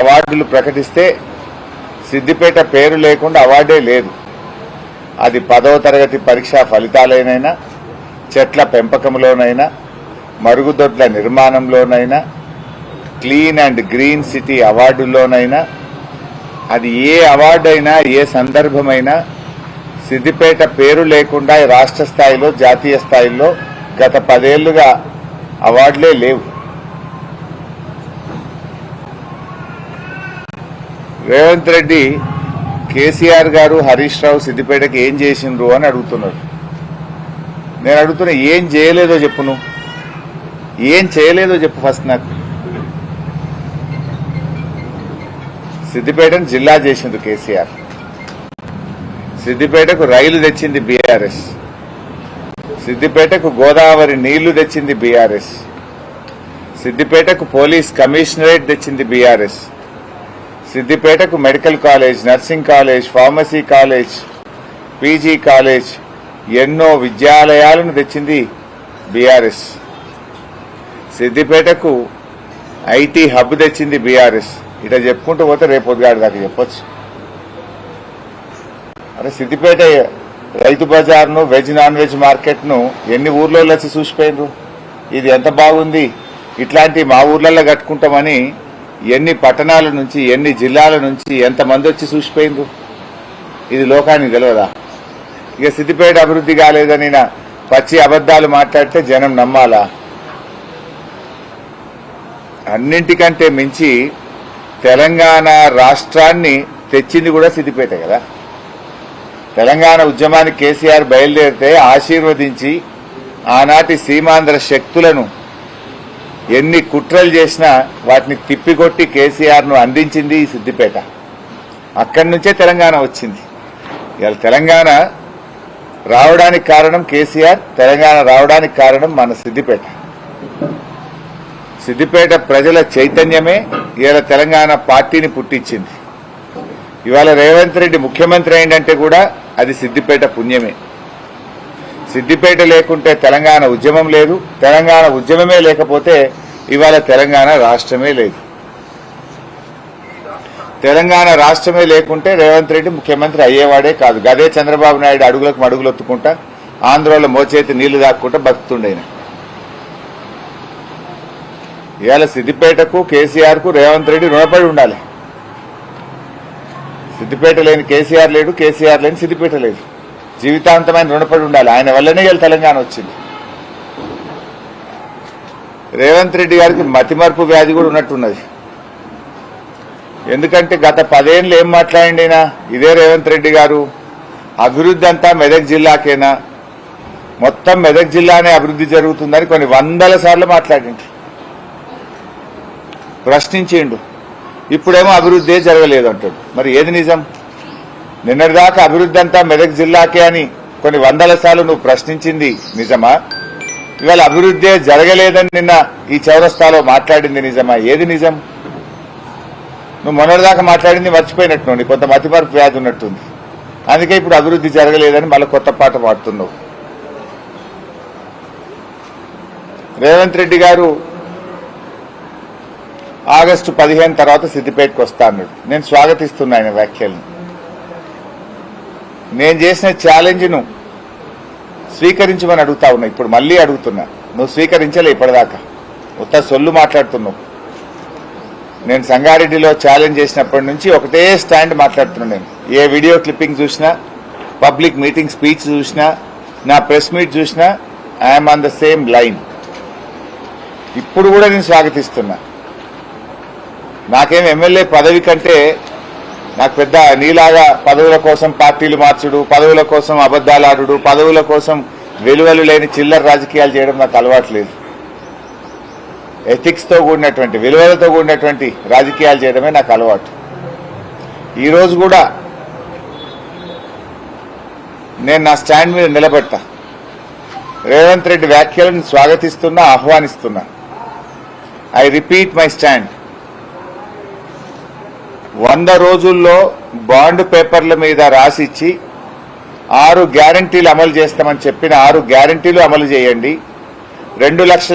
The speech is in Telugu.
అవార్డులు ప్రకటిస్తే సిద్దిపేట పేరు లేకుండా అవార్డే లేదు. అది పదవ తరగతి పరీక్షా ఫలితాలైనైనా చెట్ల పెంపకంలోనైనా మరుగుదొడ్ల నిర్మాణంలోనైనా క్లీన్ అండ్ గ్రీన్ సిటీ అవార్డుల్లోనైనా అది ఏ అవార్డైనా ఏ సందర్భమైనా సిద్దిపేట పేరు లేకుండా రాష్ట్ర స్థాయిలో జాతీయ స్థాయిలో గత పదేళ్ళుగా అవార్డులే లేవు. రేవంత్ రెడ్డి కేసీఆర్ గారు హరీష్ రావు సిద్దిపేటకి ఏం చేసిండ్రు అని అడుగుతున్నారు. నేను అడుగుతున్నా ఏం చేయలేదో చెప్పు నువ్వు. ఏం చేయలేదో చెప్పు ఫస్ట్ నాకు. సిద్దిపేటను జిల్లా చేసింది కేసీఆర్. సిద్దిపేటకు రైలు తెచ్చింది బీఆర్ఎస్. సిద్దిపేటకు గోదావరి నీళ్ళు తెచ్చింది బీఆర్ఎస్. సిద్దిపేటకు పోలీస్ కమిషనరేట్ తెచ్చింది BRS. సిద్దిపేటకు medical college nursing college pharmacy college PG college ఎన్నో విద్యాలయాలను తెచ్చింది బీఆర్ఎస్. సిద్దిపేటకు ఐటీ హబ్ తెచ్చింది బీఆర్ఎస్. ఇట్లా చెప్పుకుంటూ పోతే రేపు పొద్దుగాడు దాకా చెప్పొచ్చు. అరే సిద్దిపేట రైతు బజార్ను వెజ్ నాన్ వెజ్ మార్కెట్ను ఎన్ని ఊర్లలో వచ్చి చూసిపోయినరు ఇది ఎంత బాగుంది? ఇట్లాంటి మా ఊర్లలో కట్టుకుంటామని ఎన్ని పట్టణాల నుంచి ఎన్ని జిల్లాల నుంచి ఎంతమంది వచ్చి చూసిపోయిందో ఇది లోకానికి తెలియదా ఇక సిద్దిపేట అభివృద్ధి కాలేదని నా పచ్చి అబద్దాలు మాట్లాడితే జనం నమ్మాలా? అన్నింటికంటే మించి తెలంగాణ రాష్ట్రాన్ని తెచ్చింది కూడా సిద్దిపేట కదా. తెలంగాణ ఉద్యమానికి కేసీఆర్ బయలుదేరితే ఆశీర్వదించి ఆనాటి సీమాంధ్ర శక్తులను ఎన్ని కుట్రలు చేసినా వాటిని తిప్పికొట్టి కేసీఆర్ను అందించింది ఈ సిద్దిపేట. అక్కడి నుంచే తెలంగాణ వచ్చింది. ఇవాళ తెలంగాణ రావడానికి కారణం కేసీఆర్ తెలంగాణ రావడానికి కారణం మన సిద్దిపేట. సిద్దిపేట ప్రజల చైతన్యమే ఇవాళ తెలంగాణ పార్టీని పుట్టించింది. ఇవాళ రేవంత్ రెడ్డి ముఖ్యమంత్రి అయిందంటే కూడా అది సిద్దిపేట పుణ్యమే. సిద్దిపేట లేకుంటే తెలంగాణ ఉద్యమం లేదు. తెలంగాణ ఉద్యమమే లేకపోతే ఇవాళ తెలంగాణ రాష్ట్రమే లేదు. తెలంగాణ రాష్ట్రమే లేకుంటే రేవంత్ రెడ్డి ముఖ్యమంత్రి అయ్యేవాడే కాదు. గదే చంద్రబాబు నాయుడు అడుగులకు మడుగులు ఒత్తుకుంటా ఆంధ్రలో మోచేతి నీళ్ళు దాక్కుంటా బతుకుతుండేనా ఇవాళ సిద్దిపేటకు కేసీఆర్కు రేవంత్ రెడ్డి రుణపడి ఉండాలి. సిద్దిపేట లేని కేసీఆర్ లేడు కేసీఆర్ లేని సిద్దిపేట లేదు. జీవితాంతమైన రుణపడి ఉండాలి. ఆయన వల్లనే ఇవాళ తెలంగాణ వచ్చింది. రేవంత్ రెడ్డి గారికి మతిమరుపు వ్యాధి కూడా ఉన్నట్టున్నది. ఎందుకంటే గత పదేళ్ళు ఏం మాట్లాడిండినా ఇదే రేవంత్ రెడ్డి గారు. అభివృద్ధి అంతా మెదక్ జిల్లాకేనా? మొత్తం మెదక్ జిల్లానే అభివృద్ధి జరుగుతుందని కొన్ని వందల సార్లు మాట్లాడిండు ప్రశ్నించిండు. ఇప్పుడేమో అభివృద్ధి జరగలేదు అంటాడు మరి ఏది నిజం? నిన్నటిదాకా అభివృద్ధి అంతా మెదక్ జిల్లాకే అని కొన్ని వందల సార్లు నువ్వు ప్రశ్నించింది నిజమా? ఇవాళ అభివృద్ధి జరగలేదని నిన్న ఈ చౌరస్తాలో మాట్లాడింది నిజమా? ఏది నిజం? నువ్వు మొన్నటిదాకా మాట్లాడింది మర్చిపోయినట్టు నీ కొంత మతిమరపు వ్యాధి ఉన్నట్టుంది. అందుకే ఇప్పుడు అభివృద్ధి జరగలేదని మళ్ళీ కొత్త పాట పాడుతున్నావు. రేవంత్ రెడ్డి గారు ఆగస్టు పదిహేను తర్వాత సిద్దిపేటకు వస్తా అన్నాడు. నేను స్వాగతిస్తున్నా ఆయన వ్యాఖ్యలను. నేను చేసిన ఛాలెంజ్ను స్వీకరించమని అడుగుతా ఉన్నా. ఇప్పుడు మళ్ళీ అడుగుతున్నా. నువ్వు స్వీకరించలే ఇప్పటిదాకా. ఉత్త సొల్లు మాట్లాడుతున్నావు. నేను సంగారెడ్డిలో ఛాలెంజ్ చేసినప్పటి నుంచి ఒకటే స్టాండ్ మాట్లాడుతున్నా నేను. ఏ వీడియో క్లిప్పింగ్ చూసినా పబ్లిక్ మీటింగ్ స్పీచ్ చూసినా నా ప్రెస్ మీట్ చూసినా I'm on the same line ఇప్పుడు కూడా నేను స్వాగతిస్తున్నా. నాకేం ఎమ్మెల్యే పదవి కంటే నాకు పెద్ద నీలాగా పదవుల కోసం పార్టీలు మార్చుడు పదవుల కోసం అబద్దాలాడు పదవుల కోసం విలువలు లేని చిల్లర రాజకీయాలు చేయడం నాకు అలవాట్లేదు ఎథిక్స్తో కూడినటువంటి విలువలతో కూడినటువంటి రాజకీయాలు చేయడమే నాకు అలవాటు. ఈరోజు కూడా నేను నా స్టాండ్ మీద నిలబెడతా. రేవంత్ రెడ్డి వ్యాఖ్యలను స్వాగతిస్తున్నా ఆహ్వానిస్తున్నా. ఐ రిపీట్ మై స్టాండ్ వంద రోజుల్లో బాండ్ పేపర్ల మీద రాసిచ్చి ఆరు గ్యారంటీలు అమలు చేస్తామని చెప్పిన ఆరు గ్యారంటీలు అమలు చేయండి. రెండు లక్షల